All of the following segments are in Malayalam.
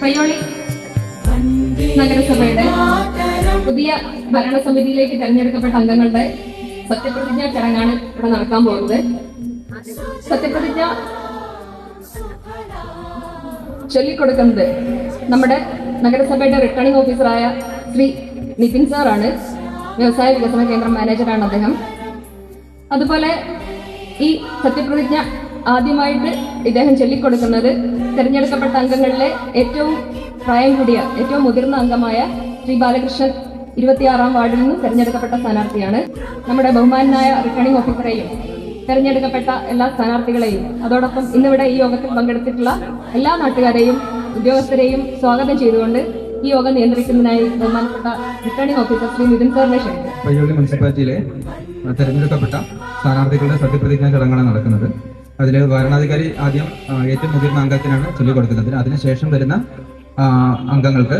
പയ്യോളി നഗരസഭയുടെ പുതിയ ഭരണസമിതിയിലേക്ക് തെരഞ്ഞെടുക്കപ്പെട്ട അംഗങ്ങളുടെ സത്യപ്രതിജ്ഞ ചടങ്ങാണ് ഇവിടെ നടക്കാൻ പോകുന്നത്. സത്യപ്രതിജ്ഞ ചൊല്ലിക്കൊടുക്കുന്നത് നമ്മുടെ നഗരസഭയുടെ റിട്ടേണിംഗ് ഓഫീസറായ ശ്രീ നിതിൻ സാറാണ്. വ്യവസായ വികസന കേന്ദ്രം മാനേജറാണ് അദ്ദേഹം. അതുപോലെ ഈ സത്യപ്രതിജ്ഞ ആദ്യമായിട്ട് ഇദ്ദേഹം ചൊല്ലിക്കൊടുക്കുന്നത് തിരഞ്ഞെടുക്കപ്പെട്ട അംഗങ്ങളിലെ ഏറ്റവും പ്രായം കൂടിയ ഏറ്റവും മുതിർന്ന അംഗമായ ശ്രീ ബാലകൃഷ്ണൻ ഇരുപത്തിയാറാം വാർഡിൽ നിന്ന് തിരഞ്ഞെടുക്കപ്പെട്ട സ്ഥാനാർത്ഥിയാണ്. നമ്മുടെ ബഹുമാനായ റിട്ടേണിംഗ് ഓഫീസറെയും തിരഞ്ഞെടുക്കപ്പെട്ട എല്ലാ സ്ഥാനാർത്ഥികളെയും അതോടൊപ്പം ഇന്നിവിടെ ഈ യോഗത്തിൽ പങ്കെടുത്തിട്ടുള്ള എല്ലാ നാട്ടുകാരെയും ഉദ്യോഗസ്ഥരെയും സ്വാഗതം ചെയ്തുകൊണ്ട് ഈ യോഗം നിയന്ത്രിക്കുന്നതിനായി ബഹുമാനപ്പെട്ട റിട്ടേണിംഗ് ഓഫീസർ ശ്രീ നിതിൻ സാറിനെ ക്ഷണിക്കും മുനിസിപ്പാലിറ്റിയിലെ തെരഞ്ഞെടുക്കപ്പെട്ട സ്ഥാനാർത്ഥികളുടെ സത്യപ്രതിജ്ഞാ ചടങ്ങാണ് നടക്കുന്നത്. അതിൽ ഭരണാധികാരി ആദ്യം ഏറ്റവും മുതിർന്ന അംഗത്തിനാണ് ചൊല്ലിക്കൊടുക്കുന്നത്. അതിനുശേഷം വരുന്ന അംഗങ്ങൾക്ക്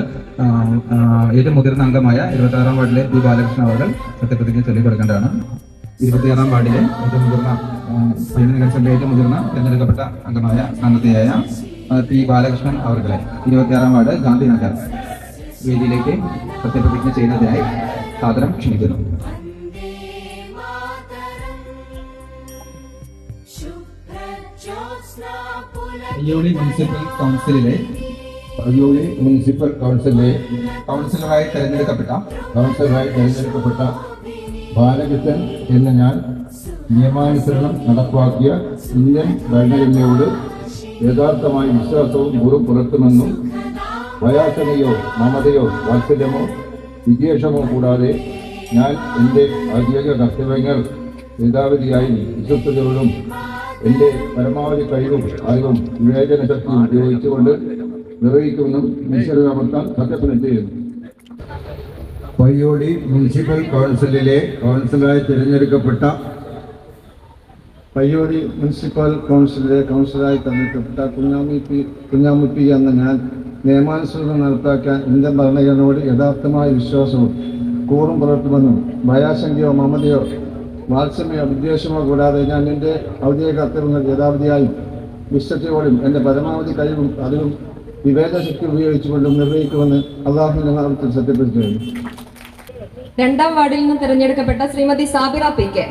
ഏറ്റവും മുതിർന്ന അംഗമായ ഇരുപത്തി ആറാം വാർഡിലെ പി ബാലകൃഷ്ണൻ അവർ സത്യപ്രതിജ്ഞ ചൊല്ലിക്കൊടുക്കേണ്ടതാണ്. ഇരുപത്തിയാറാം വാർഡിലെ ഏറ്റവും മുതിർന്ന നഗരസഭയിലെ ഏറ്റവും മുതിർന്ന തിരഞ്ഞെടുക്കപ്പെട്ട അംഗമായ സ്ഥാനാർത്ഥിയായ ആ, പി ബാലകൃഷ്ണൻ അവർകളെ ഇരുപത്തിയാറാം വാർഡ് ഗാന്ധിനഗർ വേദിയിലേക്ക് സത്യപ്രതിജ്ഞ ചെയ്യുന്നതിനായി സാദരം ക്ഷണിക്കുന്നു. അയ്യോളി മുനിസിപ്പൽ കൗൺസിലിലെ അയ്യോളി മുനിസിപ്പൽ കൗൺസിലിലെ കൗൺസിലറായി തെരഞ്ഞെടുക്കപ്പെട്ട കൗൺസിലറായി തിരഞ്ഞെടുക്കപ്പെട്ട ബാലകൃഷ്ണൻ എന്ന ഞാൻ നിയമാനുസരണം നടപ്പാക്കിയ ഇന്ത്യൻ ഭരണഘടനയോട് യഥാർത്ഥമായ വിശ്വാസവും മുറി പുലർത്തുമെന്നും ഭയാസനയോ മമതയോ വാത്സല്യമോ വിദ്വേഷമോ കൂടാതെ ഞാൻ എന്റെ ഔദ്യോഗിക കർത്തവ്യങ്ങൾ യഥാവിധിയായി വിശ്വസ്തയോടും എന്റെ പരമാവധി കഴിവും അറിവും വിവേചന ശക്തിയും ഉപയോഗിച്ചുകൊണ്ട് നിർവഹിക്കുമെന്നും ഈശ്വരനാമത്താൽ സത്യപ്രതിജ്ഞ ചെയ്യുന്നു. പയ്യോളി മുനിസിപ്പൽ കൗൺസിലിലെ കൗൺസിലറായി തിരഞ്ഞെടുക്കപ്പെട്ട പയ്യോടി മുനിസിപ്പൽ കൗൺസിലിലെ കൗൺസിലറായി തിരഞ്ഞെടുക്കപ്പെട്ട കുഞ്ഞാമി പി കുഞ്ഞാമി പി എന്ന ഞാൻ നിയമാനുസൃതം നടപ്പാക്കാൻ ഇന്ത്യൻ ഭരണഘടനയോട് യഥാർത്ഥമായ വിശ്വാസവും കൂറും പുലർത്തുമെന്നും ഭയാശങ്കയോ മമതയോ വാത്സമ്യോ വിദ്വേഷമോ കൂടാതെ ഞാൻ എന്റെ ഔദ്യോഗിക കർത്തവ്യങ്ങൾ യഥാവധിയായും വിശ്വസയോടും എന്റെ പരമാവധി കഴിവും അതിലും വിവേകശക്തി ഉപയോഗിച്ചുകൊണ്ടും നിർവഹിക്കുമെന്ന് അള്ളാഹുവിന്റെ നാമത്തിൽ സത്യപ്പെടുത്തി കഴിഞ്ഞു രണ്ടാം വാർഡിൽ നിന്ന് തിരഞ്ഞെടുക്കപ്പെട്ട ശ്രീമതി സാബിറ പി കെ.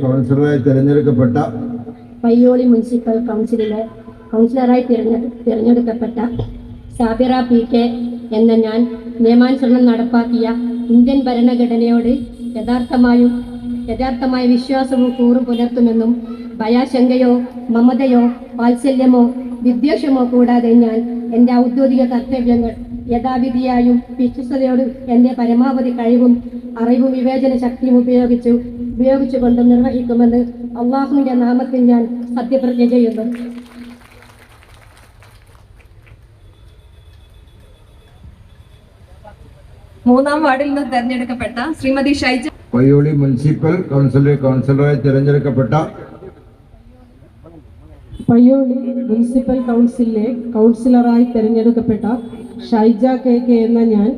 കൗൺസിലറായി തിരഞ്ഞെടുക്കപ്പെട്ട പയ്യോളി മുനിസിപ്പൽ കൗൺസിലിലെ കൗൺസിലറായി തിരഞ്ഞെടു തിരഞ്ഞെടുക്കപ്പെട്ട സാബിറ പി കെ എന്ന ഞാൻ നിയമാനുസരണം നടപ്പാക്കിയ ഇന്ത്യൻ ഭരണഘടനയോട് യഥാർത്ഥമായും യഥാർത്ഥമായ വിശ്വാസവും കൂറും പുലർത്തുമെന്നും ഭയാശങ്കയോ മമതയോ വാത്സല്യമോ വിദ്വേഷമോ കൂടാതെ ഞാൻ എന്റെ ഔദ്യോഗിക കർത്തവ്യങ്ങൾ യഥാവിധിയായും വിശ്വസ്തയോടും എന്റെ പരമാവധി കഴിവും അറിവും വിവേചന ശക്തിയും ഉപയോഗിച്ചു ഉപയോഗിച്ചുകൊണ്ടും നിർവഹിക്കുമെന്ന് അള്ളാഹുവിന്റെ നാമത്തിൽ ഞാൻ സത്യപ്രതിജ്ഞ ചെയ്യുന്നു. മൂന്നാം വാർഡിൽ നിന്ന് തെരഞ്ഞെടുക്കപ്പെട്ട ശ്രീമതി ഷൈജ പയ്യോളി മുനിസിപ്പൽ കൗൺസിലർ കൗൺസിലറായി തിരഞ്ഞെടുക്കപ്പെട്ട പയ്യോളി മുനിസിപ്പൽ കൗൺസിലിലെ കൗൺസിലറായി തെരഞ്ഞെടുക്കപ്പെട്ട ഷൈജ കെ കെ എന്ന ഞാൻ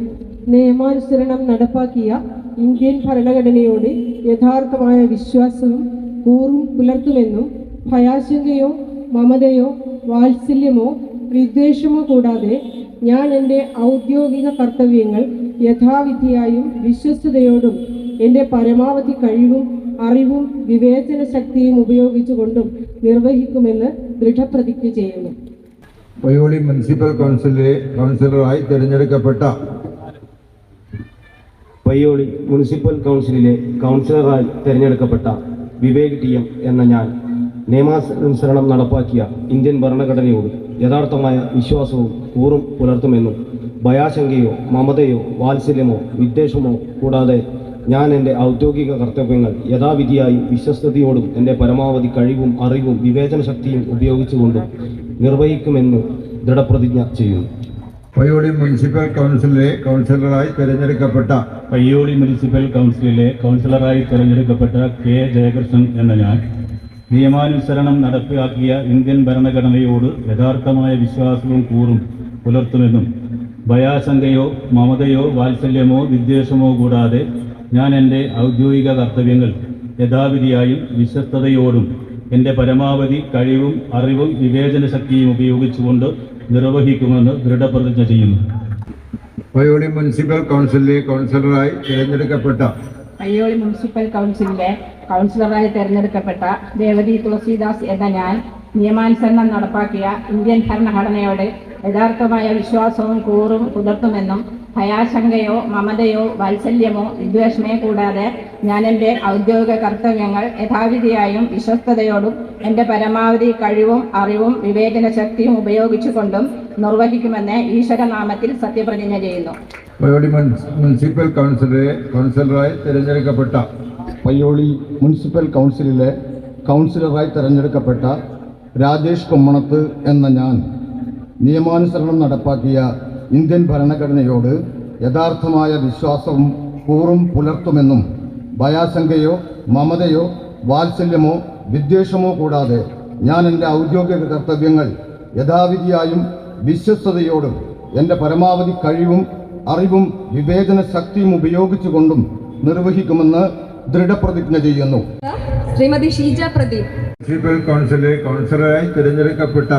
നിയമാനുസരണം നടപ്പാക്കിയ ഇന്ത്യൻ ഭരണഘടനയോട് യഥാർത്ഥമായ വിശ്വാസവും കൂറും പുലർത്തുമെന്നും ഭയാശങ്കയോ മമതയോ വാത്സല്യമോ വിദ്വേഷമോ കൂടാതെ ഞാൻ എന്റെ ഔദ്യോഗിക കർത്തവ്യങ്ങൾ യഥാവിധിയായും വിശ്വസ്തയോടും എന്റെ പരമാവധി കഴിവും അറിവും വിവേചന ശക്തിയും ഉപയോഗിച്ചുകൊണ്ടും നിർവഹിക്കുമെന്ന് ദൃഢപ്രതിജ്ഞ ചെയ്യുന്നു. പയ്യോളി മുനിസിപ്പൽ കൗൺസിലിലെ കൗൺസിലറായി തിരഞ്ഞെടുക്കപ്പെട്ട പയ്യോളി മുനിസിപ്പൽ കൗൺസിലിലെ കൗൺസിലറായി തിരഞ്ഞെടുക്കപ്പെട്ട വിവേക് ടി എം എന്ന ഞാൻ നിയമാനുസരണം നടപ്പാക്കിയ ഇന്ത്യൻ ഭരണഘടനയോട് യഥാർത്ഥമായ വിശ്വാസവും കൂറും പുലർത്തുമെന്നും ഭയാശങ്കയോ മമതയോ വാത്സല്യമോ വിദ്വേഷമോ കൂടാതെ ഞാൻ എന്റെ ഔദ്യോഗിക കർത്തവ്യങ്ങൾ യഥാവിധിയായി വിശ്വസ്തയോടും എന്റെ പരമാവധി കഴിവും അറിവും വിവേചന ശക്തിയും ഉപയോഗിച്ചുകൊണ്ടും നിർവഹിക്കുമെന്ന് ദൃഢപ്രതിജ്ഞ ചെയ്യുന്നു. പയ്യോളി മുനിസിപ്പൽ കൗൺസിലിലെ കൗൺസിലറായി തിരഞ്ഞെടുക്കപ്പെട്ട പയ്യോളി മുനിസിപ്പൽ കൗൺസിലിലെ കൗൺസിലറായി തിരഞ്ഞെടുക്കപ്പെട്ട കെ ജയകൃഷ്ണൻ എന്ന ഞാൻ നിയമാനുസരണം നടപ്പിലാക്കിയ ഇന്ത്യൻ ഭരണഘടനയോട് യഥാർത്ഥമായ വിശ്വാസവും കൂറും പുലർത്തുമെന്നും ഭയാശങ്കയോ മമതയോ വാത്സല്യമോ വിദ്വേഷമോ കൂടാതെ ഞാൻ എന്റെ ഔദ്യോഗിക കർത്തവ്യങ്ങൾ യഥാവിധിയായും വിശ്വസ്തയോടും എന്റെ പരമാവധി കഴിവും അറിവും വിവേചന ശക്തിയും ഉപയോഗിച്ചുകൊണ്ട് നിർവഹിക്കുമെന്ന് ദൃഢപ്രതിജ്ഞ ചെയ്യുന്നു. പയ്യോളി മുനിസിപ്പൽ കൗൺസിലിലെ കൗൺസിലറായി തിരഞ്ഞെടുക്കപ്പെട്ട പയ്യോളി മുനിസിപ്പൽ കൗൺസിലിലെ കൗൺസിലറായി തിരഞ്ഞെടുക്കപ്പെട്ട ദേവതി തുളസീദാസ് എന്ന ഞാൻ നിയമാനുസരണം നടപ്പാക്കിയ ഇന്ത്യൻ ഭരണഘടനയോട് യഥാർത്ഥമായ വിശ്വാസവും കൂറും പുലർത്തുമെന്നും ഭയാശങ്കയോ മമതയോ വാത്സല്യമോ വിദ്വേഷമേ കൂടാതെ ഞാൻ എന്റെ ഔദ്യോഗിക കർത്തവ്യങ്ങൾ യഥാവിധിയായും വിശ്വസ്തയോടും എന്റെ പരമാവധി കഴിവും അറിവും വിവേചന ശക്തിയും ഉപയോഗിച്ചുകൊണ്ടും നിർവഹിക്കുമെന്ന് ഈശ്വരനാമത്തിൽ സത്യപ്രതിജ്ഞ ചെയ്യുന്നു. പയ്യോളി മുനിസ് മുനിസിപ്പൽ കൗൺസിലെ കൗൺസിലറായി തിരഞ്ഞെടുക്കപ്പെട്ട പയ്യോളി മുനിസിപ്പൽ കൗൺസിലിലെ കൗൺസിലറായി തിരഞ്ഞെടുക്കപ്പെട്ട രാജേഷ് കുമ്മണത്ത് എന്ന ഞാൻ നിയമാനുസരണം നടപ്പാക്കിയ ഇന്ത്യൻ ഭരണഘടനയോട് യഥാർത്ഥമായ വിശ്വാസവും കൂറും പുലർത്തുമെന്നും ഭയാശങ്കയോ മമതയോ വാത്സല്യമോ വിദ്വേഷമോ കൂടാതെ ഞാൻ എന്റെ ഔദ്യോഗിക കർത്തവ്യങ്ങൾ യഥാവിധിയായും വിശ്വസ്തയോടും എന്റെ പരമാവധി കഴിവും അറിവും വിവേചന ശക്തിയും ഉപയോഗിച്ചുകൊണ്ടും നിർവഹിക്കുമെന്ന് ദൃഢപ്രതിജ്ഞ ചെയ്യുന്നു. ശ്രീമതി ഷീജ പ്രദീപ്. മുനിസിപ്പൽ കൗൺസിലെ കൗൺസിലറായി തിരഞ്ഞെടുക്കപ്പെട്ട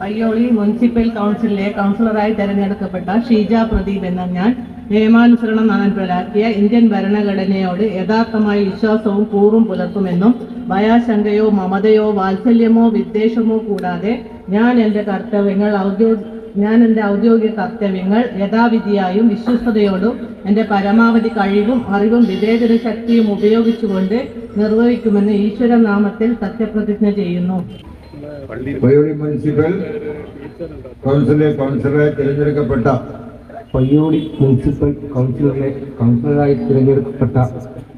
പയ്യോളി മുനിസിപ്പൽ കൗൺസിലിലെ കൗൺസിലറായി തെരഞ്ഞെടുക്കപ്പെട്ട ഷീജ പ്രദീപ് എന്ന ഞാൻ നിയമാനുസരണം നടപ്പിലാക്കിയ ഇന്ത്യൻ ഭരണഘടനയോട് യഥാർത്ഥമായ വിശ്വാസവും കൂറും പുലർത്തുമെന്നും ഭയാശങ്കയോ മമതയോ വാത്സല്യമോ വിദ്വേഷമോ കൂടാതെ ഞാൻ എന്റെ കർത്തവ്യങ്ങൾ ഔദ്യോഗിക ഞാൻ എന്റെ ഔദ്യോഗിക കർത്തവ്യങ്ങൾ യഥാവിധിയായും വിശ്വസ്തയോടും എന്റെ പരമാവധി കഴിവും അറിവും വിവേചന ശക്തിയും ഉപയോഗിച്ചുകൊണ്ട് നിർവഹിക്കുമെന്ന് ഈശ്വര നാമത്തിൽ സത്യപ്രതിജ്ഞ ചെയ്യുന്നു. പയ്യോളി മുനിസിപ്പൽ കൗൺസിലെ കൗൺസിലറായി തിരഞ്ഞെടുക്കപ്പെട്ട പയ്യോളി മുനിസിപ്പൽ കൗൺസിലറിലെ കൗൺസിലറായി തിരഞ്ഞെടുക്കപ്പെട്ട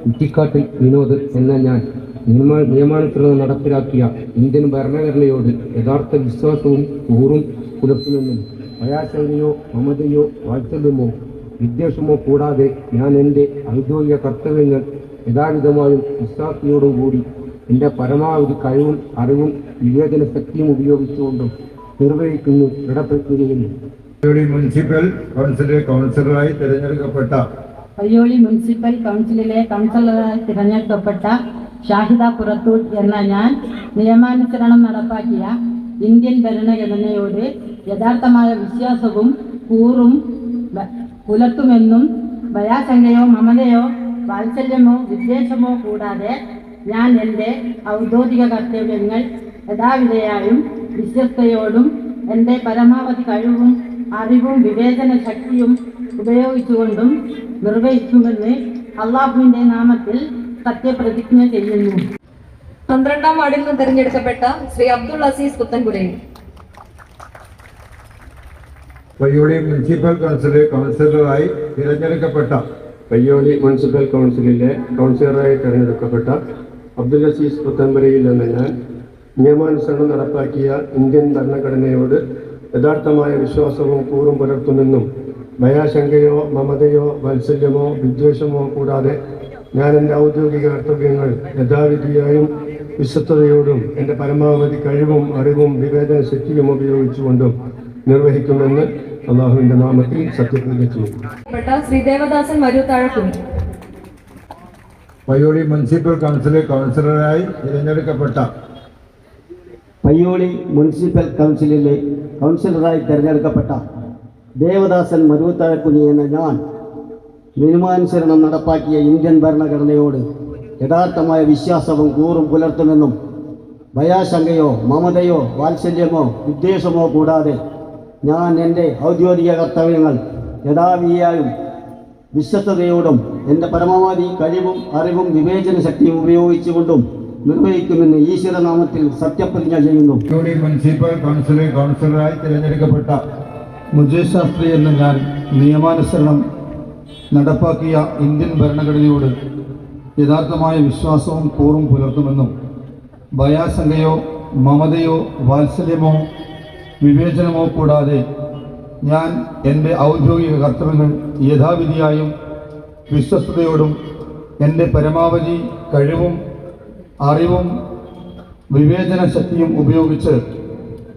കുറ്റിക്കാട്ടിൽ വിനോദ് എന്ന ഞാൻ നിയമ നിയമാനുസൃത നടപ്പിലാക്കിയ ഇന്ത്യൻ ഭരണഘടനയോട് യഥാർത്ഥ വിശ്വാസവും കൂറും പുലർത്തുമെന്നും ഭയാശങ്കയോ മമതയോ വാത്സല്യമോ വിദ്വേഷമോ കൂടാതെ ഞാൻ എന്റെ ഔദ്യോഗിക കർത്തവ്യങ്ങൾ യഥാവിധമായും വിശ്വാസിയോടും കൂടി എന്റെ പരമാവധി കഴിവും അറിവും വിവേചന ശക്തിയും ഉപയോഗിച്ചുകൊണ്ടും നിർവഹിക്കുന്നു ദൃഢപ്രതിജ്ഞ അയ്യോളി മുനിസിപ്പൽ കൗൺസിലെ കൗൺസിലറായി തിരഞ്ഞെടുക്കപ്പെട്ട പയ്യോളി മുനിസിപ്പൽ കൗൺസിലിലെ കൗൺസിലറായി തിരഞ്ഞെടുക്കപ്പെട്ട ഷാഹിദ പുറത്തൂർ എന്ന ഞാൻ നിയമാനുസരണം നടപ്പാക്കിയ ഇന്ത്യൻ ഭരണഘടനയോട് യഥാർത്ഥമായ വിശ്വാസവും കൂറും പുലർത്തുമെന്നും ഭയാശങ്കയോ മമതയോ വാത്സല്യമോ വിദ്വേഷമോ കൂടാതെ ഞാൻ എന്റെ ഔദ്യോഗിക കർത്തവ്യങ്ങൾ യഥാവിധയായും വിശ്വസ്തയോടും എന്റെ പരമാവധി കഴിവും അറിവും വിവേചന ശക്തിയും ഉപയോഗിച്ചുകൊണ്ടും നിർവഹിക്കുമെന്ന് അള്ളാഹുവിന്റെ നാമത്തിൽ സത്യപ്രതിജ്ഞ ചെയ്യുന്നു. പന്ത്രണ്ടാം വാർഡിൽ നിന്ന് തിരഞ്ഞെടുക്കപ്പെട്ട ശ്രീ അബ്ദുൾ അസീസ് പുത്തൻപുരയിൽ. പയ്യോളി മുനിസിപ്പൽ കൗൺസിലിലെ കൗൺസിലറായി തിരഞ്ഞെടുക്കപ്പെട്ട പയ്യോളി മുനിസിപ്പൽ കൗൺസിലിലെ കൗൺസിലറായി തിരഞ്ഞെടുക്കപ്പെട്ട അബ്ദുൽ അസീസ് പുത്തൻപുരയിൽ നിന്ന് ഞാൻ നിയമാനുസരണം നടപ്പാക്കിയ ഇന്ത്യൻ ഭരണഘടനയോട് യഥാർത്ഥമായ വിശ്വാസവും കൂറും പുലർത്തുമെന്നും ഭയാശങ്കയോ മമതയോ വാത്സല്യമോ വിദ്വേഷമോ കൂടാതെ ഞാൻ എന്റെ ഔദ്യോഗിക കർത്തവ്യങ്ങൾ യഥാവിധിയായും വിശ്വസ്തയോടും എന്റെ പരമാവധി കഴിവും അറിവും വിവേചന ശക്തിയും ഉപയോഗിച്ചുകൊണ്ടും നിർവഹിക്കുമെന്ന് അള്ളാഹുവിന്റെ നാമത്തിൽ സത്യപ്രതിജ്ഞ ചെയ്യുന്നു. ശ്രീദേവദാസൻ മരുത്താഴക്കുന്ന് പയ്യോളി മുനിസിപ്പൽ കൗൺസിലെ കൗൺസിലറായി തിരഞ്ഞെടുക്കപ്പെട്ട പയ്യോളി മുനിസിപ്പൽ കൗൺസിലിലെ കൗൺസിലറായി തിരഞ്ഞെടുക്കപ്പെട്ട ദേവദാസൻ മരുവത്താഴക്കുഞ്ഞി എന്ന ഞാൻ നിയമാനുസരണം നടപ്പാക്കിയ ഇന്ത്യൻ ഭരണഘടനയോട് യഥാർത്ഥമായ വിശ്വാസവും കൂറും പുലർത്തുമെന്നും ഭയാശങ്കയോ മമതയോ വാത്സല്യമോ വിദ്വേഷമോ കൂടാതെ ഞാൻ എന്റെ ഔദ്യോഗിക കർത്തവ്യങ്ങൾ യഥാവിധിയായും വിശ്വസ്തയോടും എന്റെ പരമാവധി കഴിവും അറിവും വിവേചന ശക്തിയും ഉപയോഗിച്ചുകൊണ്ടും നിർവഹിക്കുമെന്ന് ഈശ്വരനാമത്തിൽ സത്യപ്രതിജ്ഞ ചെയ്യുന്നു. മുനിസിപ്പൽ കൗൺസിലർ കൗൺസിലറായി തിരഞ്ഞെടുക്കപ്പെട്ട മുജേഷ് ശാസ്ത്രി എന്ന ഞാൻ നിയമാനുസരണം നടപ്പാക്കിയ ഇന്ത്യൻ ഭരണഘടനയോട് യഥാർത്ഥമായ വിശ്വാസവും കൂറും പുലർത്തുമെന്നും ഭയാശങ്കയോ മമതയോ വാത്സല്യമോ വിവേചനമോ കൂടാതെ ഞാൻ എന്റെ ഔദ്യോഗിക കർത്തവ്യങ്ങൾ യഥാവിധിയായും വിശ്വസ്തയോടും എന്റെ പരമാവധി കഴിവും അറിവും വിവേചന ശക്തിയും ഉപയോഗിച്ച്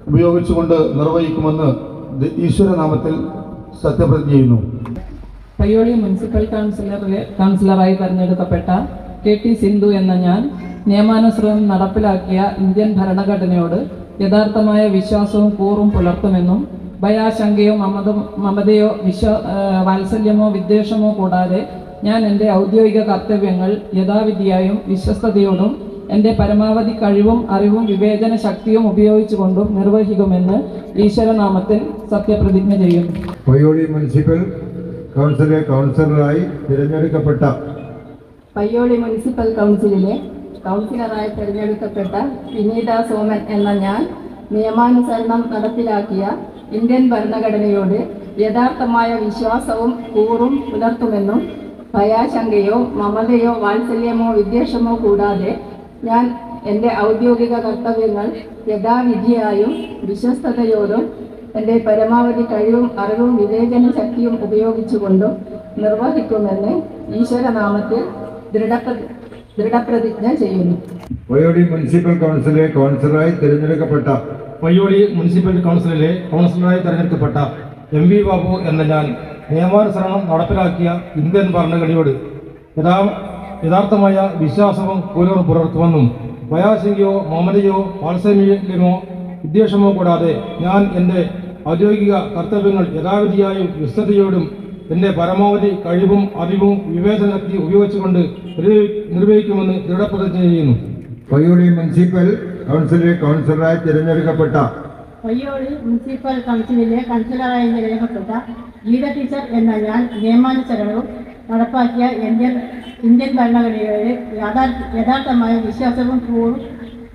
ഉപയോഗിച്ചുകൊണ്ട് നിർവഹിക്കുമെന്ന് ഈശ്വരനാമത്തിൽ സത്യപ്രതിജ്ഞ ചെയ്യുന്നു. പയ്യോളി മുനിസിപ്പൽ കൗൺസിലർ കൗൺസിലറായി തെരഞ്ഞെടുക്കപ്പെട്ട കെ ടി സിന്ധു എന്ന ഞാൻ നിയമാനുസൃതം നടപ്പിലാക്കിയ ഇന്ത്യൻ ഭരണഘടനയോട് യഥാർത്ഥമായ വിശ്വാസവും കൂറും പുലർത്തുമെന്നും ഭയാശങ്കയോ മമത മമതയോ വിശ്വ വാത്സല്യമോ വിദ്വേഷമോ കൂടാതെ ഞാൻ എന്റെ ഔദ്യോഗിക കർത്തവ്യങ്ങൾ യഥാവിധിയായും വിശ്വസ്തയോടും എന്റെ പരമാവധി കഴിവും അറിവും വിവേചന ശക്തിയും ഉപയോഗിച്ചുകൊണ്ടും നിർവഹിക്കുമെന്ന് ഈശ്വരനാമത്തിൽ സത്യപ്രതിജ്ഞ ചെയ്യും പയ്യോളി മുനിസിപ്പൽ കൗൺസിലെ കൗൺസിലറായി തിരഞ്ഞെടുക്കപ്പെട്ട പയ്യോളി മുനിസിപ്പൽ കൗൺസിലിലെ കൗൺസിലറായി തിരഞ്ഞെടുക്കപ്പെട്ട വിനീത സോമൻ എന്ന ഞാൻ നിയമാനുസരണം നടപ്പിലാക്കിയ ഇന്ത്യൻ ഭരണഘടനയോട് യഥാർത്ഥമായ വിശ്വാസവും കൂറും പുലർത്തുമെന്നും ഭയാശങ്കയോ മമതയോ വാത്സല്യമോ വിദ്വേഷമോ കൂടാതെ ഞാൻ എന്റെ ഔദ്യോഗിക കർത്തവ്യങ്ങൾ യഥാവിധിയായും വിശ്വസ്തയോടും എന്റെ പരമാവധി കഴിവും അറിവും വിവേചന ശക്തിയും ഉപയോഗിച്ചുകൊണ്ടും നിർവഹിക്കുമെന്ന് ഈശ്വരനാമത്തിൽ ദൃഢപ്രതി ദൃഢപ്രതിജ്ഞ ചെയ്യുന്നു. പയ്യോളി മുനിസിപ്പൽ കൗൺസിലെ കൗൺസിലറായി തിരഞ്ഞെടുക്കപ്പെട്ട പയ്യോളി മുനിസിപ്പൽ കൗൺസിലിലെ കൗൺസിലറായി തിരഞ്ഞെടുക്കപ്പെട്ട എം വി ബാബു എന്ന ഞാൻ നിയമാനുസരണം നടപ്പിലാക്കിയ ഇന്ത്യൻ ഭരണഘടനയോട് യഥാ യഥാർത്ഥമായ വിശ്വാസവും കൂലവും പുലർത്തുമെന്നും ഭയാശങ്കയോ മമതയോ വാത്സല്യമോ വിദ്വേഷമോ കൂടാതെ ഞാൻ എന്റെ ഔദ്യോഗിക കർത്തവ്യങ്ങൾ യഥാവിധിയായും വിശ്വതയോടും എന്റെ പരമാവധി കഴിവും അറിവും വിവേചനത്തി ഉപയോഗിച്ചുകൊണ്ട് നിർവഹി- നിർവഹിക്കുമെന്ന് ദൃഢപ്രതിജ്ഞ ചെയ്യുന്നു. പയ്യോളി മുനിസിപ്പൽ കൗൺസിലെ കൗൺസിലറായി തിരഞ്ഞെടുക്കപ്പെട്ട പയ്യോളി മുനിസിപ്പൽ കൗൺസിലിലെ കൗൺസിലറായി തിരഞ്ഞെടുക്കപ്പെട്ട ഗീത ടീച്ചർ എന്ന ഞാൻ നിയമാനുസരണവും നടപ്പാക്കിയ ഇന്ത്യൻ ഇന്ത്യൻ ഭരണഘടനയുടെ യഥാർത്ഥ യഥാർത്ഥമായ വിശ്വാസവും കൂറും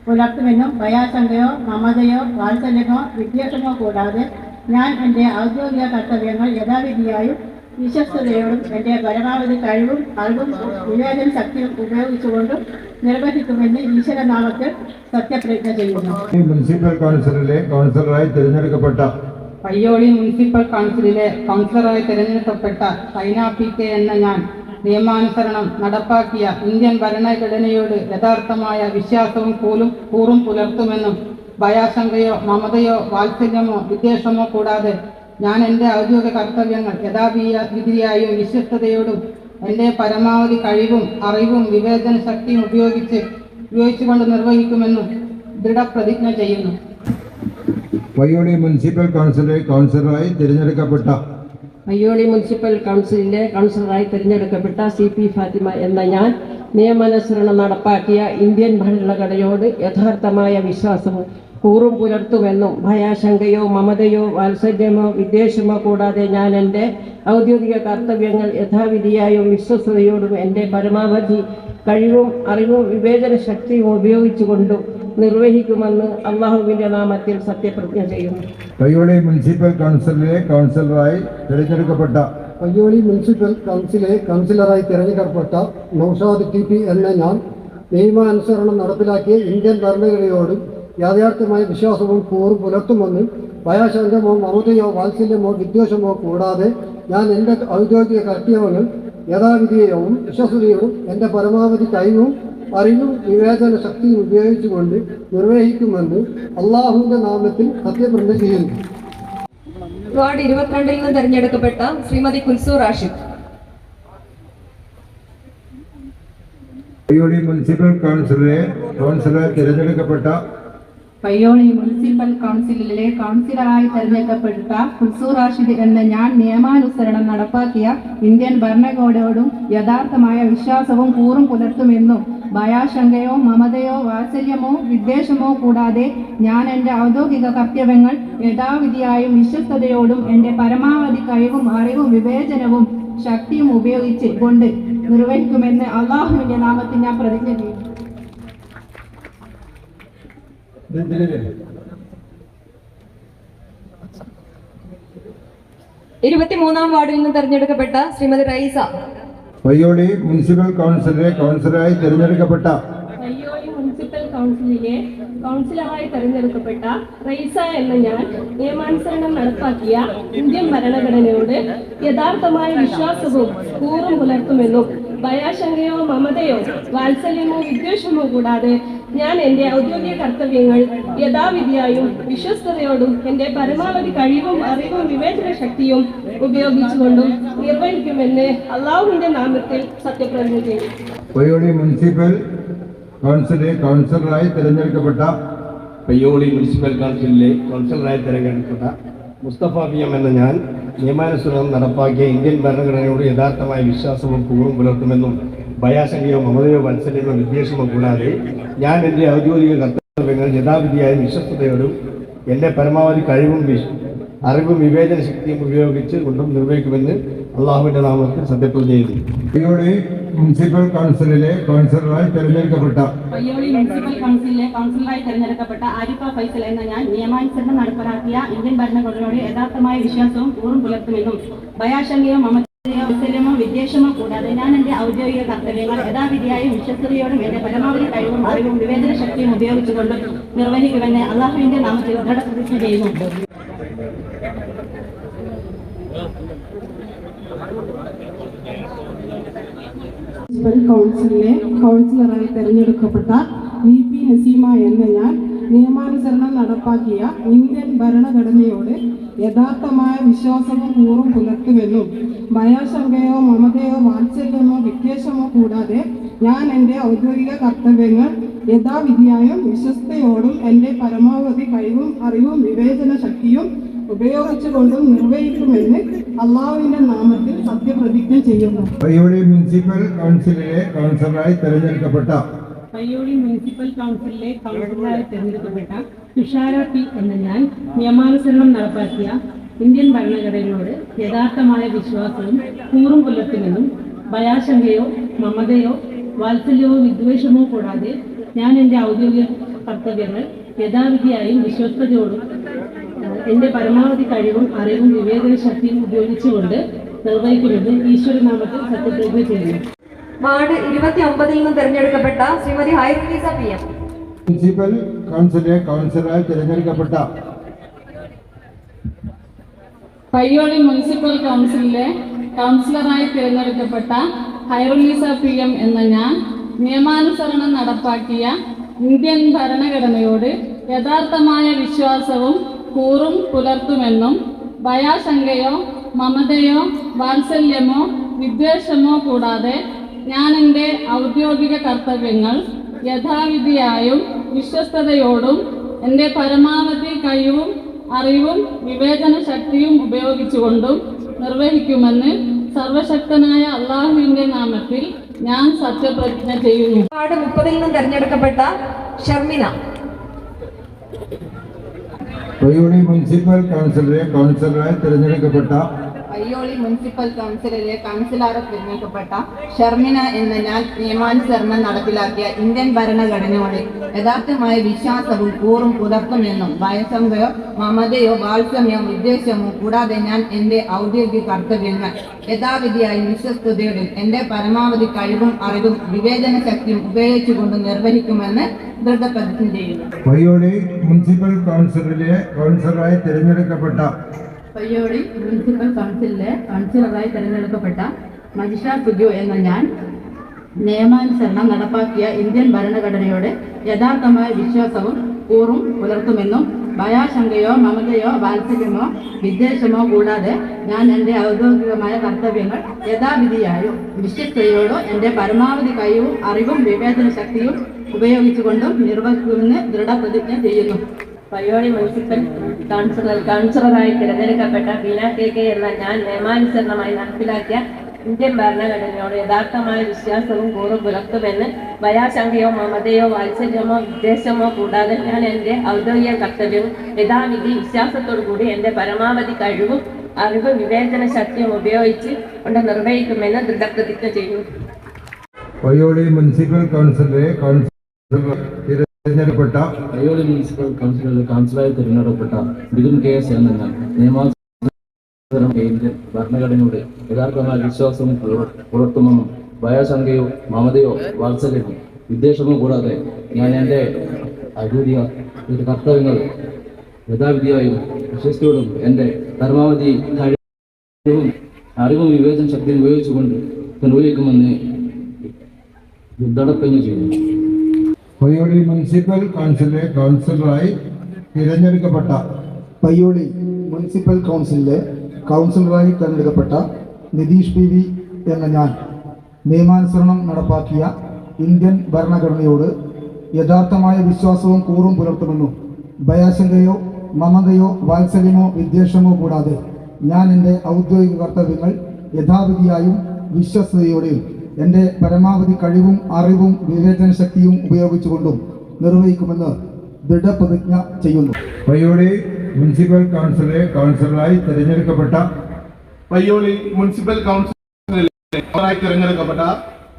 പുലർത്തുമെന്നും ഭയാശങ്കയോ മമതയോ വാത്സല്യമോ വിദ്വേഷമോ കൂടാതെ ഞാൻ എന്റെ ഔദ്യോഗിക കർത്തവ്യങ്ങൾ യഥാവിധിയായും വിശ്വസ്തയോടും എന്റെ പരമാവധി കഴിവും അറിവും വിവേചന ശക്തിയും ഉപയോഗിച്ചുകൊണ്ടും നിർവഹിക്കുമെന്ന് ഈശ്വരനാമത്തിൽ സത്യപ്രതിജ്ഞ ചെയ്യുന്നു. മുനിസിപ്പൽ കൗൺസിലിലെ കൗൺസിലറായി തിരഞ്ഞെടുക്കപ്പെട്ട പയ്യോളി മുനിസിപ്പൽ കൗൺസിലിലെ കൗൺസിലറായി തിരഞ്ഞെടുക്കപ്പെട്ട സൈന പി കെ എന്ന ഞാൻ നിയമാനുസരണം നടപ്പാക്കിയ ഇന്ത്യൻ ഭരണഘടനയോട് യഥാർത്ഥമായ വിശ്വാസവും പോലും കൂറും പുലർത്തുമെന്നും ഭയാശങ്കയോ മമതയോ വാത്സല്യമോ വിദ്വേഷമോ കൂടാതെ ഞാൻ എന്റെ ഔദ്യോഗിക കർത്തവ്യങ്ങൾ യഥാവിധിയായും വിശ്വസ്തയോടും എന്റെ പരമാവധി കഴിവും അറിവും വിവേചന ശക്തിയും ഉപയോഗിച്ച് ഉപയോഗിച്ചുകൊണ്ട് നിർവഹിക്കുമെന്നും ദൃഢപ്രതിജ്ഞ ചെയ്യുന്നു. പയ്യോളി മുനിസിപ്പൽ കൗൺസിലെ കൗൺസിലറായി തിരഞ്ഞെടുക്കപ്പെട്ട അയ്യോളി മുനിസിപ്പൽ കൗൺസിലിലെ കൗൺസിലറായി തിരഞ്ഞെടുക്കപ്പെട്ട സി പി ഫാത്തിമ എന്ന ഞാൻ നിയമാനുസരണം നടപ്പാക്കിയ ഇന്ത്യൻ ഭരണഘടനയോട് യഥാർത്ഥമായ വിശ്വാസവും കൂറും പുലർത്തുമെന്നും ഭയാശങ്കയോ മമതയോ വാത്സല്യമോ വിദ്വേഷമോ കൂടാതെ ഞാൻ എന്റെ ഔദ്യോഗിക കർത്തവ്യങ്ങൾ യഥാവിധിയായും വിശ്വസ്തയോടും എന്റെ പരമാവധി കഴിവും അറിവും വിവേചന ശക്തിയും ഉപയോഗിച്ചുകൊണ്ടും നിർവഹിക്കുമെന്ന് അള്ളാഹുവിന്റെ നാമത്തിൽ സത്യപ്രതിജ്ഞ ചെയ്യുന്നു. പയ്യോളി മുനിസിപ്പൽ കൗൺസിലിലെ കൗൺസിലറായി തിരഞ്ഞെടുക്കപ്പെട്ട പയ്യോളി മുനിസിപ്പൽ കൗൺസിലെ കൗൺസിലറായി തിരഞ്ഞെടുക്കപ്പെട്ട നൌഷാദ് ടി പി എന്ന ഞാൻ നിയമാനുസരണം നടപ്പിലാക്കിയ ഇന്ത്യൻ ഭരണഘടനയോടും യാഥാർത്ഥ്യമായ വിശ്വാസവും കൂറും പുലർത്തുമെന്നും ഭയാശങ്കമോ മമതയോ വാത്സല്യമോ വിദ്വേഷമോ കൂടാതെ ഞാൻ എന്റെ ഔദ്യോഗിക കർത്തവ്യങ്ങൾ യഥാവിധിയവും വിശ്വസനീയവും എന്റെ പരമാവധി കഴിവും അറിവും വിവേചന ശക്തിയും ഉപയോഗിച്ചുകൊണ്ട് നിർവഹിക്കുമെന്ന് അള്ളാഹുവിന്റെ നാമത്തിൽ സത്യപ്രതിജ്ഞ ചെയ്യുന്നു. വാർഡ് ഇരുപത്തിരണ്ടിൽ നിന്ന് തെരഞ്ഞെടുക്കപ്പെട്ട ശ്രീമതി കുൽസൂർ ആഷിഖ് പയ്യോളി മുനിസിപ്പൽ കൗൺസിലിലെ കൗൺസിലർ തിരഞ്ഞെടുക്കപ്പെട്ട പയ്യോളി മുനിസിപ്പൽ കൗൺസിലിലെ കൗൺസിലറായി തിരഞ്ഞെടുക്കപ്പെട്ട കുൽസൂർ റാഷിദ് എന്ന ഞാൻ നിയമാനുസരണം നടപ്പാക്കിയ ഇന്ത്യൻ ഭരണകൂടോടും യഥാർത്ഥമായ വിശ്വാസവും കൂറും പുലർത്തുമെന്നും ഭയാശങ്കയോ മമതയോ വാത്സല്യമോ വിദ്വേഷമോ കൂടാതെ ഞാൻ എന്റെ ഔദ്യോഗിക കർത്തവ്യങ്ങൾ യഥാവിധിയായും വിശ്വസ്തയോടും എന്റെ പരമാവധി കഴിവും അറിവും വിവേചനവും ശക്തിയും ഉപയോഗിച്ച് കൊണ്ട് നിർവഹിക്കുമെന്ന് അള്ളാഹുവിന്റെ നാമത്തിൽ ഞാൻ പ്രതിജ്ഞ ചെയ്യും ഇരുപത്തിമൂന്നാം വാർഡിൽ നിന്ന് തെരഞ്ഞെടുക്കപ്പെട്ട ശ്രീമതി റൈസ. പയ്യോളി മുനിസിപ്പൽ കൗൺസിലിലെ കൗൺസിലറായി തിരഞ്ഞെടുക്കപ്പെട്ട വയ്യോളി മുനിസിപ്പൽ കൗൺസിലിലെ കൗൺസിലറായി തെരഞ്ഞെടുക്കപ്പെട്ട റൈസ എന്ന ഞാൻ നിയമാനുസരണം നടപ്പാക്കിയ ഇന്ത്യൻ ഭരണഘടനയോട് യഥാർത്ഥമായ വിശ്വാസവും കൂറും പുലർത്തുമെന്നും ഭയാശങ്കയോ മമതയോ വാത്സല്യമോ വിദ്വേഷമോ കൂടാതെ ഞാൻ എന്റെ ഔദ്യോഗിക കർത്തവ്യങ്ങൾ യഥാവിധിയായും വിശ്വസ്തയോടും എന്റെ പരമാവധി കഴിവും അറിവും വിവേചന ശക്തിയും ഉപയോഗിച്ചുകൊണ്ടും നിർവഹിക്കുമെന്ന് അള്ളാഹുവിന്റെ നാമത്തിൽ സത്യപ്രതിജ്ഞ പയ്യോളി മുനിസിപ്പൽ കൗൺസിലെ കൗൺസിലറായി തിരഞ്ഞെടുക്കപ്പെട്ട പയ്യോളി മുനിസിപ്പൽ കൗൺസിലിലെ കൗൺസിലറായി തിരഞ്ഞെടുക്കപ്പെട്ട മുസ്തഫ പി എം എന്ന ഞാൻ നിയമാനുസൃതം നടപ്പാക്കിയ ഇന്ത്യൻ ഭരണഘടനയോട് യഥാർത്ഥമായ വിശ്വാസവും കൂറും പുലർത്തുമെന്നും ഭയാശങ്കയോ മമതയോ വത്സല്യമോ വിദ്വേഷമോ കൂടാതെ ഞാൻ എന്റെ ഔദ്യോഗിക കർത്തവ്യങ്ങൾ യഥാവിധിയായ വിശ്വസ്തയോടും എന്റെ പരമാവധി കഴിവും അറിവും വിവേചന ശക്തിയും ഉപയോഗിച്ച് കൊണ്ടും നിർവഹിക്കുമെന്ന് അള്ളാഹുവിന്റെ നാമത്തിൽ സത്യപ്രതിജ്ഞ ചെയ്തു ഇതോടെ മുനിസിപ്പൽ കൗൺസിലിലെ കൗൺസിലറായി തിരഞ്ഞെടുക്കപ്പെട്ട പയ്യോളി മുനിസിപ്പൽ കൗൺസിലിലെ കൗൺസിലറായി തെരഞ്ഞെടുക്കപ്പെട്ട ആരിഫ ഫൈസൽ എന്ന ഞാൻ നിയമാനുസരണം നടപ്പിലാക്കിയ ഇന്ത്യൻ ഭരണഘടനയുടെ യഥാർത്ഥമായ വിശ്വാസവും കൂറും പുലർത്തുമെന്നും ഭയാശങ്കയോ മമതയോ വാത്സല്യമോ വിദ്വേഷമോ കൂടാതെ ഞാൻ എന്റെ ഔദ്യോഗിക കർത്തവ്യങ്ങൾ യഥാവിധിയായും വിശ്വസ്തയോടും എന്റെ പരമാവധി കഴിവും അറിവും വിവേചന ശക്തിയും ഉപയോഗിച്ചുകൊണ്ടും നിർവഹിക്കുമെന്ന് അള്ളാഹുവിന്റെ നാമത്തിൽ ദൃഢപ്രതിജ്ഞ ചെയ്യുന്നു. മുനിസിപ്പൽ കൗൺസിലിലെ കൗൺസിലറായി തെരഞ്ഞെടുക്കപ്പെട്ട വി പി നസീമ എന്ന ഞാൻ നിയമാനുസരണം നടപ്പാക്കിയ ഇന്ത്യൻ ഭരണഘടനയോട് യഥാർത്ഥമായ വിശ്വാസവും കൂറും പുലർത്തുമെന്നും ഭയാശങ്കയോ മമതയോ വാത്സല്യമോ വിദ്വേഷമോ കൂടാതെ ഞാൻ എന്റെ ഔദ്യോഗിക കർത്തവ്യങ്ങൾ യഥാവിധിയായും വിശ്വസ്തയോടും എന്റെ പരമാവധി കഴിവും അറിവും വിവേചന ശക്തിയും ഉപയോഗിച്ചുകൊണ്ടും നിർവഹിക്കുമെന്ന് അള്ളാഹുവിന്റെ നാമത്തിൽ സത്യപ്രതിജ്ഞ ചെയ്യുന്നു. ഇവിടെ മുനിസിപ്പൽ കൗൺസിലിലെ കൗൺസിലറായി തിരഞ്ഞെടുക്കപ്പെട്ട പയ്യോളി മുനിസിപ്പൽ കൗൺസിലിലെ കൗൺസിലറായി തെരഞ്ഞെടുക്കപ്പെട്ട തുഷാര പി എന്ന ഞാൻ നിയമാനുസരണം നടപ്പാക്കിയ ഇന്ത്യൻ ഭരണഘടനയോട് യഥാർത്ഥമായ വിശ്വാസവും കൂറും പുലർത്തുമെന്നും ഭയാശങ്കയോ മമതയോ വാത്സല്യമോ വിദ്വേഷമോ കൂടാതെ ഞാൻ എന്റെ ഔദ്യോഗിക കർത്തവ്യങ്ങൾ യഥാവിധിയായും വിശ്വസ്തയോടും എന്റെ പരമാവധി കഴിവും അറിവും വിവേചന ശക്തിയും ഉപയോഗിച്ചുകൊണ്ട് നിർവഹിക്കുന്നത് ഈശ്വരനാമത്തിൽ സത്യപ്രതിജ്ഞ ചെയ്യുന്നു. വാർഡ് ഇരുപത്തി ഒമ്പതിൽ നിന്ന് തിരഞ്ഞെടുക്കപ്പെട്ട Shrimati Hairunnisa P M. Municipal കൗൺസിലെ കൗൺസിലറായി തിരഞ്ഞെടുക്കപ്പെട്ട പയ്യോളി മുനിസിപ്പൽ കൗൺസിലിലെ കൗൺസിലറായി തിരഞ്ഞെടുക്കപ്പെട്ട ഹൈറുലീസ പി എം എന്ന ഞാൻ നിയമാനുസരണം നടപ്പാക്കിയ ഇന്ത്യൻ ഭരണഘടനയോട് യഥാർത്ഥമായ വിശ്വാസവും കൂറും പുലർത്തുമെന്നും ഭയാശങ്കയോ മമതയോ വാത്സല്യമോ വിദ്വേഷമോ കൂടാതെ ഞാൻ എന്റെ ഔദ്യോഗിക കർത്തവ്യങ്ങൾ യഥാവിധിയായും വിശ്വസ്തയോടും എന്റെ പരമാവധി കഴിവും അറിവും വിവേചന ശക്തിയും ഉപയോഗിച്ചുകൊണ്ടും നിർവഹിക്കുമെന്ന് സർവശക്തനായ അള്ളാഹുവിന്റെ നാമത്തിൽ ഞാൻ സത്യപ്രതിജ്ഞ ചെയ്യുന്നു. വാർഡ് മുപ്പതിൽ നിന്ന് തിരഞ്ഞെടുക്കപ്പെട്ട ഷർമിന. മുനിസിപ്പൽ കൗൺസിലറെ കൗൺസിലറായി തിരഞ്ഞെടുക്കപ്പെട്ട പയ്യോളി മുനിസിപ്പൽ കൗൺസിലിലെ കൗൺസിലറെ തിരഞ്ഞെടുക്കപ്പെട്ട ഷർമിന എന്ന ഞാൻ നിയമാനുസരണം നടപ്പിലാക്കിയ ഇന്ത്യൻ ഭരണഘടനയോടെ യഥാർത്ഥമായ വിശ്വാസവും കൂറും പുലർത്തുമെന്നും വയസ്സംഗയോ മമതയോ വാത്സമ്യോ വിദ്വേഷമോ കൂടാതെ ഞാൻ എന്റെ ഔദ്യോഗിക കർത്തവ്യങ്ങൾ യഥാവിധിയായി വിശ്വസ്തയോടും എന്റെ പരമാവധി കഴിവും അറിവും വിവേചന ശക്തിയും ഉപയോഗിച്ചുകൊണ്ട് നിർവഹിക്കുമെന്ന് ദൃഢപ്രതിജ്ഞ ചെയ്യുന്നു. മുനിസിപ്പൽ കൗൺസിലിലെ കൗൺസിലറായി തിരഞ്ഞെടുക്കപ്പെട്ട പയ്യോളി മുനിസിപ്പൽ കൗൺസിലിലെ കൗൺസിലറായി തിരഞ്ഞെടുക്കപ്പെട്ട മജിഷ സുജു എന്ന ഞാൻ നിയമാനുസരണം നടപ്പാക്കിയ ഇന്ത്യൻ ഭരണഘടനയുടെ യഥാർത്ഥമായ വിശ്വാസവും കൂറും പുലർത്തുമെന്നും ഭയാശങ്കയോ മമതയോ വാത്സല്യമോ വിദ്വേഷമോ കൂടാതെ ഞാൻ എന്റെ ഔദ്യോഗികമായ കർത്തവ്യങ്ങൾ യഥാവിധിയായും വിശ്വസ്തയോടോ എന്റെ പരമാവധി കഴിവും അറിവും വിവേചന ശക്തിയും ഉപയോഗിച്ചുകൊണ്ടും നിർവഹിക്കുമെന്ന് ദൃഢപ്രതിജ്ഞ ചെയ്യുന്നു. പയ്യോളി മുനിസിപ്പൽ കൗൺസിലർ കൗൺസിലറായി തിരഞ്ഞെടുക്കപ്പെട്ട ബീന കെ കെ എന്ന ഞാൻ നിയമാനുസരണമായി നടപ്പിലാക്കിയ ഇന്ത്യൻ ഭരണഘടനയോട് യഥാർത്ഥമായ വിശ്വാസവും കൂറും പുലർത്തുമെന്ന് ഭയാശങ്കയോ മമതയോ വാത്സല്യമോ വിദ്വേഷമോ കൂടാതെ ഞാൻ എന്റെ ഔദ്യോഗിക കർത്തവ്യവും യഥാവിധി വിശ്വാസത്തോടു കൂടി എന്റെ പരമാവധി കഴിവും അറിവ് വിവേചന ശക്തിയും ഉപയോഗിച്ച് കൊണ്ട് നിർവഹിക്കുമെന്ന് ദൃഢപ്രതിജ്ഞ ചെയ്യുന്നു. മുനിസിപ്പൽ കൗൺസിലെ കൗൺസിലർ തിരഞ്ഞെടുക്കപ്പെട്ട പയ്യോളി മുനിസിപ്പൽ കൗൺസിലിലെ കൗൺസിലറായി തിരഞ്ഞെടുക്കപ്പെട്ട ബിദുൻ കെ എസ് എന്ന ഞാൻ നിയമാനുസരണം ഇന്ത്യൻ ഭരണഘടനയോട് യഥാർത്ഥമായ വിശ്വാസവും പുലർ- പുലർത്തുമെന്നും ഭയശങ്കയോ മമതയോ വാത്സല്യമോ വിദ്വേഷമോ കൂടാതെ ഞാൻ എന്റെ ഒരു കർത്തവ്യങ്ങൾ യഥാവിധിയായും വിശ്വസ്തയോടും എന്റെ പരമാവധി കഴിവും അറിവും വിവേചന ശക്തിയും ഉപയോഗിച്ചുകൊണ്ട് നിർവഹിക്കുമെന്ന് ചെയ്യുന്നു. പയ്യോളി മുനിസിപ്പൽ കൗൺസിലിലെ കൗൺസിലറായി തിരഞ്ഞെടുക്കപ്പെട്ട പയ്യോളി മുനിസിപ്പൽ കൗൺസിലിലെ കൗൺസിലറായി തിരഞ്ഞെടുക്കപ്പെട്ട നിതീഷ് പി വി എന്ന ഞാൻ നിയമാനുസരണം നടപ്പാക്കിയ ഇന്ത്യൻ ഭരണഘടനയോട് യഥാർത്ഥമായ വിശ്വാസവും കൂറും പുലർത്തുമെന്നും ഭയാശങ്കയോ മമതയോ വാത്സല്യമോ വിദ്വേഷമോ കൂടാതെ ഞാൻ എന്റെ ഔദ്യോഗിക കർത്തവ്യങ്ങൾ യഥാവിധിയായും വിശ്വസ്തയോടെയും എന്റെ പരമാവധി കഴിവും അറിവും വിവേചന ശക്തിയും ഉപയോഗിച്ചുകൊണ്ടും നിർവഹിക്കുമെന്ന് ദൃഢപ്രതിജ്ഞ ചെയ്യുന്നു. പയ്യോളി മുനിസിപ്പൽ കൗൺസിലെ കൗൺസിലറായി തിരഞ്ഞെടുക്കപ്പെട്ട പയ്യോളി മുനിസിപ്പൽ കൗൺസിലായി തിരഞ്ഞെടുക്കപ്പെട്ട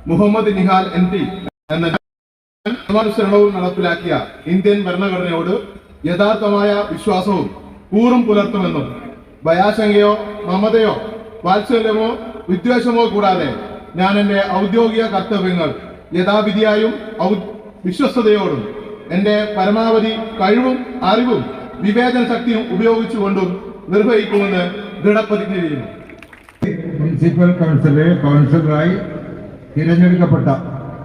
മുഹമ്മദ് നിഹാൽ എം പി എന്ന നിയമാനുസരണവും നടപ്പിലാക്കിയ ഇന്ത്യൻ ഭരണഘടനയോട് യഥാർത്ഥമായ വിശ്വാസവും കൂറും പുലർത്തുമെന്നും ഭയാശങ്കയോ മമതയോ വാത്സല്യമോ വിദ്വേഷമോ കൂടാതെ ഞാൻ എന്റെ ഔദ്യോഗിക കർത്തവ്യങ്ങൾ യഥാവിധിയായും ഔ- വിശ്വസ്തയോടും എന്റെ പരമാവധി കഴിവും അറിവും വിവേചന ശക്തിയും ഉപയോഗിച്ചുകൊണ്ടും നിർവഹിക്കുമെന്ന് ദൃഢപ്രതിജ്ഞ ചെയ്യുന്നു മുനിസിപ്പൽ കൗൺസിലെ കൗൺസിലറായി തിരഞ്ഞെടുക്കപ്പെട്ട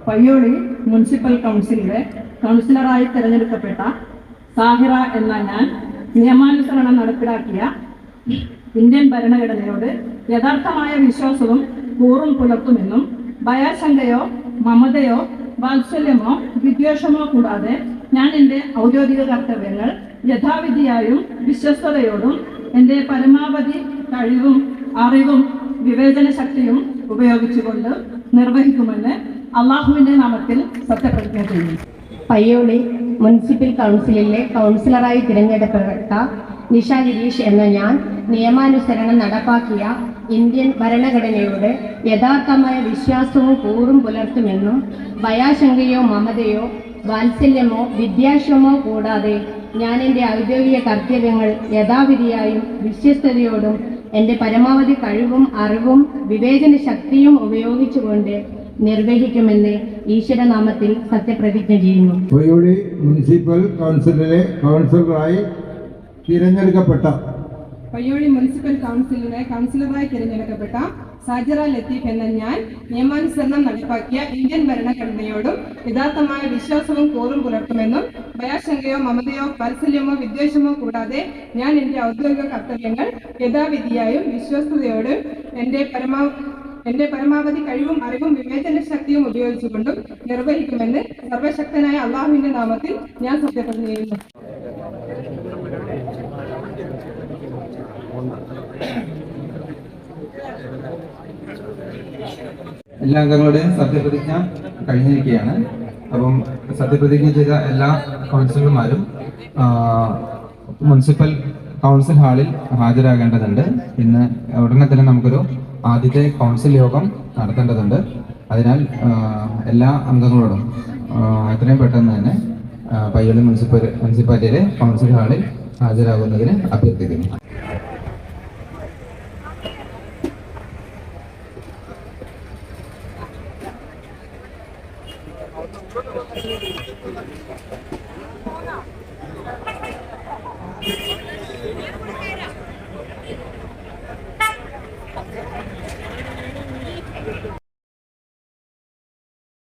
പയ്യോളി മുനിസിപ്പൽ കൗൺസിലിലെ കൗൺസിലറായി തിരഞ്ഞെടുക്കപ്പെട്ട സാഹിറ എന്ന ഞാൻ നിയമാനുസരണം നടപ്പിലാക്കിയ ഇന്ത്യൻ ഭരണഘടനയോട് യഥാർത്ഥമായ വിശ്വാസവും കൂറും പുലർത്തുമെന്നും ഭയാശങ്കയോ മമതയോ വാത്സല്യമോ വിദ്വേഷമോ കൂടാതെ ഞാൻ എന്റെ ഔദ്യോഗിക കർത്തവ്യങ്ങൾ യഥാവിധിയായും വിശ്വസ്തയോടും എന്റെ പരമാവധി കഴിവും അറിവും വിവേചന ശക്തിയും ഉപയോഗിച്ചുകൊണ്ട് നിർവഹിക്കുമെന്ന് അള്ളാഹുവിന്റെ നാമത്തിൽ സത്യപ്രതിജ്ഞ ചെയ്യുന്നു. പയ്യോളി മുനിസിപ്പൽ കൗൺസിലിലെ കൗൺസിലറായി തിരഞ്ഞെടുക്കപ്പെട്ട നിഷ ഗിരീഷ് എന്ന ഞാൻ നിയമാനുസരണം നടപ്പാക്കിയ ഇന്ത്യൻ ഭരണഘടനയോട് യഥാർത്ഥമായ വിശ്വാസവും കൂറും പുലർത്തുമെന്നും ഭയാശങ്കയോ മമതയോ വാത്സല്യമോ വിദ്യാശ്രമോ കൂടാതെ ഞാൻ എന്റെ ഔദ്യോഗിക കർത്തവ്യങ്ങൾ യഥാവിധിയായും വിശ്വസ്തയോടും എന്റെ പരമാവധി കഴിവും അറിവും വിവേചന ശക്തിയും ഉപയോഗിച്ചുകൊണ്ട് നിർവഹിക്കുമെന്ന് ഈശ്വരനാമത്തിൽ സത്യപ്രതിജ്ഞ ചെയ്യുന്നു. മുനിസിപ്പൽ കൗൺസിലിലെ കൗൺസിലറായി തിരഞ്ഞെടുക്കപ്പെട്ട പയ്യോളി മുനിസിപ്പൽ കൗൺസിലിലെ കൗൺസിലറായി തിരഞ്ഞെടുക്കപ്പെട്ട സാജറ ലത്തീഫ് എന്ന ഞാൻ നിയമാനുസരണം നടപ്പാക്കിയ ഇന്ത്യൻ ഭരണഘടനയോടും യഥാർത്ഥമായ വിശ്വാസവും കോറും പുലർത്തുമെന്നും ഭയാശങ്കയോ മമതയോ വാത്സല്യമോ വിദ്വേഷമോ കൂടാതെ ഞാൻ എന്റെ ഔദ്യോഗിക കർത്തവ്യങ്ങൾ യഥാവിധിയായും വിശ്വസ്തയോടും എന്റെ പരമാ എന്റെ പരമാവധി കഴിവും അറിവും വിവേചന ശക്തിയും ഉപയോഗിച്ചുകൊണ്ടും നിർവഹിക്കുമെന്ന് സർവശക്തനായ അള്ളാഹുവിന്റെ നാമത്തിൽ ഞാൻ സത്യപ്രതിജ്ഞ ചെയ്യുന്നു. എല്ലാ അംഗങ്ങളുടെയും സത്യപ്രതിജ്ഞ കഴിഞ്ഞിരിക്കുകയാണ്. അപ്പം സത്യപ്രതിജ്ഞ ചെയ്ത എല്ലാ കൗൺസിലർമാരും മുനിസിപ്പൽ കൗൺസിൽ ഹാളിൽ ഹാജരാകേണ്ടതുണ്ട്. ഇന്ന് ഉടനെ തന്നെ നമുക്കൊരു ആദ്യത്തെ കൗൺസിൽ യോഗം നടത്തേണ്ടതുണ്ട്. അതിനാൽ എല്ലാ അംഗങ്ങളോടും എത്രയും പെട്ടെന്ന് തന്നെ പയ്യോളി മുനിസിപ്പൽ മുനിസിപ്പാലിറ്റിയിലെ കൗൺസിൽ ഹാളിൽ ഹാജരാകുന്നതിന് അഭ്യർത്ഥിക്കുന്നു.